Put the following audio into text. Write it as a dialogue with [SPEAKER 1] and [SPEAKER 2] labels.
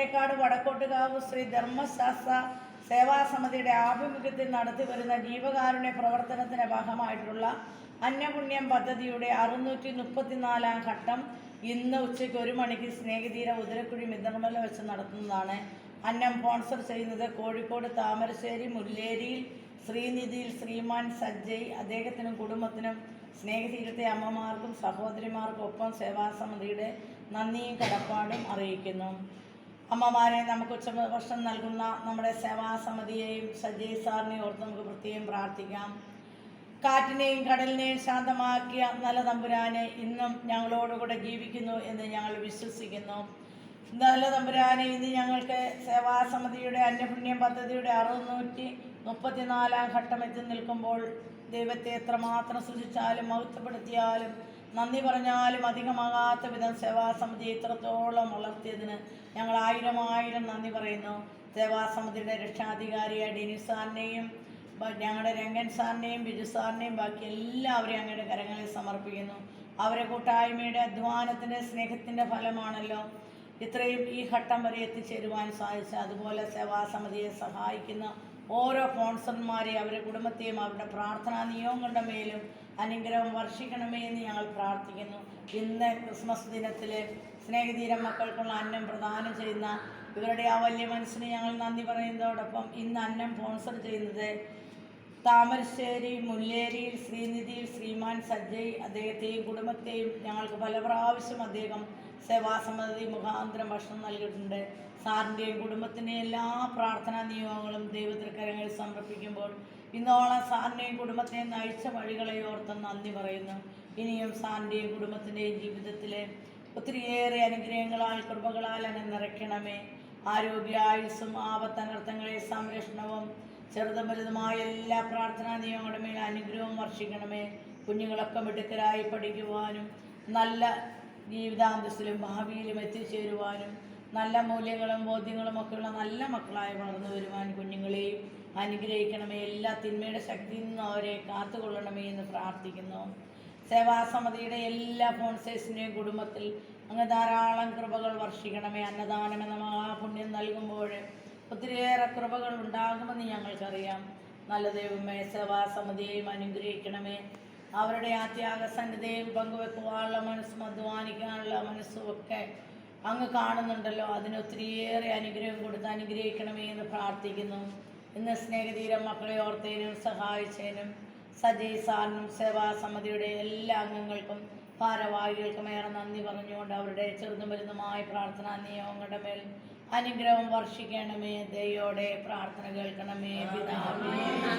[SPEAKER 1] തോട്ടേക്കാട് വടക്കോട്ടുകാവ് ശ്രീ ധർമ്മശാസ്ത്ര സേവാസമിതിയുടെ ആഭിമുഖ്യത്തിൽ നടത്തി വരുന്ന ജീവകാരുണ്യ പ്രവർത്തനത്തിന്റെ ഭാഗമായിട്ടുള്ള അന്നപുണ്യം പദ്ധതിയുടെ അറുന്നൂറ്റി മുപ്പത്തിനാലാം ഘട്ടം ഇന്ന് ഉച്ചയ്ക്ക് ഒരു മണിക്ക് സ്നേഹതീര ഉദരക്കുഴി മിതർമല വെച്ച് നടത്തുന്നതാണ്. അന്നം സ്പോൺസർ ചെയ്യുന്നത് കോഴിക്കോട് താമരശ്ശേരി മുല്ലേരിയിൽ ശ്രീനിധിയിൽ ശ്രീമാൻ സജ്ജയ്. അദ്ദേഹത്തിനും കുടുംബത്തിനും സ്നേഹതീരത്തെ അമ്മമാർക്കും സഹോദരിമാർക്കും ഒപ്പം സേവാസമിതിയുടെ നന്ദിയും കടപ്പാടും അറിയിക്കുന്നു. അമ്മമാരെ നമുക്ക് ഉച്ചഭക്ഷണം നൽകുന്ന നമ്മുടെ സേവാസമിതിയെയും സജയ് സാറിനെ ഓർത്ത് നമുക്ക് പ്രത്യേകം പ്രാർത്ഥിക്കാം. കാറ്റിനെയും കടലിനെയും ശാന്തമാക്കിയ നല്ല തമ്പുരാനെ ഇന്നും ഞങ്ങളോടുകൂടെ ജീവിക്കുന്നു എന്ന് ഞങ്ങൾ വിശ്വസിക്കുന്നു. നല്ല തമ്പുരാനെ ഇന്ന് ഞങ്ങൾക്ക് സേവാസമിതിയുടെ അന്യപുണ്യം പദ്ധതിയുടെ അറുന്നൂറ്റി മുപ്പത്തിനാലാം ഘട്ടം എത്തി നിൽക്കുമ്പോൾ ദൈവത്തെ എത്രമാത്രം സൃഷ്ടിച്ചാലും മഹത്വപ്പെടുത്തിയാലും പറഞ്ഞാലും അധികമാകാത്ത വിധം സേവാസമിതി ഇത്രത്തോളം വളർത്തിയതിന് ഞങ്ങൾ ആയിരം ആയിരം നന്ദി പറയുന്നു. സേവാസമിതിയുടെ രക്ഷാധികാരിയായ ഡെനിസ് സാറിനെയും ഞങ്ങളുടെ രംഗൻ സാറിനെയും ബിജു സാറിനെയും ബാക്കി എല്ലാവരെയും അങ്ങയുടെ കരങ്ങളിൽ സമർപ്പിക്കുന്നു. അവരെ കൂട്ടായ്മയുടെ അധ്വാനത്തിന്റെ സ്നേഹത്തിന്റെ ഫലമാണല്ലോ ഇത്രയും ഈ ഘട്ടം വരെ എത്തിച്ചേരുവാൻ സാധിച്ചത്. അതുപോലെ സേവാസമിതിയെ സഹായിക്കുന്ന ഓരോ സ്പോൺസർമാരെയും അവരുടെ കുടുംബത്തെയും അവരുടെ പ്രാർത്ഥനാ നിയോഗങ്ങളുടെ മേലും അനുഗ്രഹം വർഷിക്കണമേ എന്ന് ഞങ്ങൾ പ്രാർത്ഥിക്കുന്നു. ഇന്ന് ക്രിസ്മസ് ദിനത്തിൽ സ്നേഹധീരം മക്കൾക്കുള്ള അന്നം പ്രദാനം ചെയ്യുന്ന ഇവരുടെ ആ വലിയ മനസ്സിന് ഞങ്ങൾ നന്ദി പറയുന്നതോടൊപ്പം ഇന്ന് അന്നം സ്പോൺസർ ചെയ്യുന്നത് താമരശ്ശേരി മുല്ലേരിയിൽ ശ്രീനിധിയിൽ ശ്രീമാൻ സജ്ജയ് അദ്ദേഹത്തെയും കുടുംബത്തെയും ഞങ്ങൾക്ക് പല പ്രാവശ്യം അദ്ദേഹം സേവാസമിതി മുഖാന്തരം ഭക്ഷണം നൽകിയിട്ടുണ്ട്. സാറിന്റെയും കുടുംബത്തിന്റെയും എല്ലാ പ്രാർത്ഥനാ നിയോഗങ്ങളും ദൈവത്തിൽക്കരങ്ങൾ സമർപ്പിക്കുമ്പോൾ ഇന്നോളം സാറിന്റെയും കുടുംബത്തെയും നയിച്ച വഴികളെ ഓർത്ത് നന്ദി പറയുന്നു. ഇനിയും സാറിന്റെയും കുടുംബത്തിന്റെയും ജീവിതത്തിലെ ഒത്തിരിയേറെ അനുഗ്രഹങ്ങളാൽ കൃപകളാൽ എന്നെ നിറയ്ക്കണമേ. ആരോഗ്യ ആയുസ്സും ആപത്തനർത്ഥങ്ങളെ സംരക്ഷണവും ചെറുതും വലുതുമായ എല്ലാ പ്രാർത്ഥനാ നിയമങ്ങളുടെ മേൽ അനുഗ്രഹവും വർഷിക്കണമേ. കുഞ്ഞുങ്ങളൊക്കെ മിടുക്കരായി പഠിക്കുവാനും നല്ല ജീവിതാന്തസ്സിലും ഭാവിയിലും എത്തിച്ചേരുവാനും നല്ല മൂല്യങ്ങളും ബോധ്യങ്ങളും ഒക്കെയുള്ള നല്ല മക്കളായി വളർന്നു വരുവാൻ കുഞ്ഞുങ്ങളെയും അനുഗ്രഹിക്കണമേ. എല്ലാ തിന്മയുടെ ശക്തിയിൽ നിന്നും അവരെ കാത്തുകൊള്ളണമേ എന്ന് പ്രാർത്ഥിക്കുന്നു. സേവാസമിതിയുടെ എല്ലാ ഫോൺസേഴ്സിന്റെയും കുടുംബത്തിൽ അങ്ങ് ധാരാളം കൃപകൾ വർഷിക്കണമേ. അന്നദാനം എന്ന മഹാപുണ്യം നൽകുമ്പോൾ ഒത്തിരിയേറെ കൃപകൾ ഉണ്ടാകുമെന്ന് ഞങ്ങൾക്കറിയാം. നല്ല ദൈവമേ സേവാസമിതിയെയും അനുഗ്രഹിക്കണമേ. അവരുടെ ആ ത്യാഗസന്നതയും പങ്കുവെക്കുവാനുള്ള മനസ്സും അധ്വാനിക്കാനുള്ള മനസ്സും ഒക്കെ അങ്ങ് കാണുന്നുണ്ടല്ലോ. അതിന് ഒത്തിരിയേറെ അനുഗ്രഹം കൊടുത്ത് അനുഗ്രഹിക്കണമേ എന്ന് പ്രാർത്ഥിക്കുന്നു. ഇന്ന് സ്നേഹതീരം മക്കളെ ഓർത്തേനും സഹായിച്ചതിനും സജയ് സാറിനും സേവാസമിതിയുടെ എല്ലാ അംഗങ്ങൾക്കും ഭാരവാഹികൾക്കും ഏറെ നന്ദി പറഞ്ഞുകൊണ്ട് അവരുടെ ചെറുതും വലുതുമായ പ്രാർത്ഥനാ നിയമങ്ങളുടെ മേൽ അനുഗ്രഹം വർഷിക്കണമേ. ദയോടെ പ്രാർത്ഥന കേൾക്കണമേ. പിതാവേ.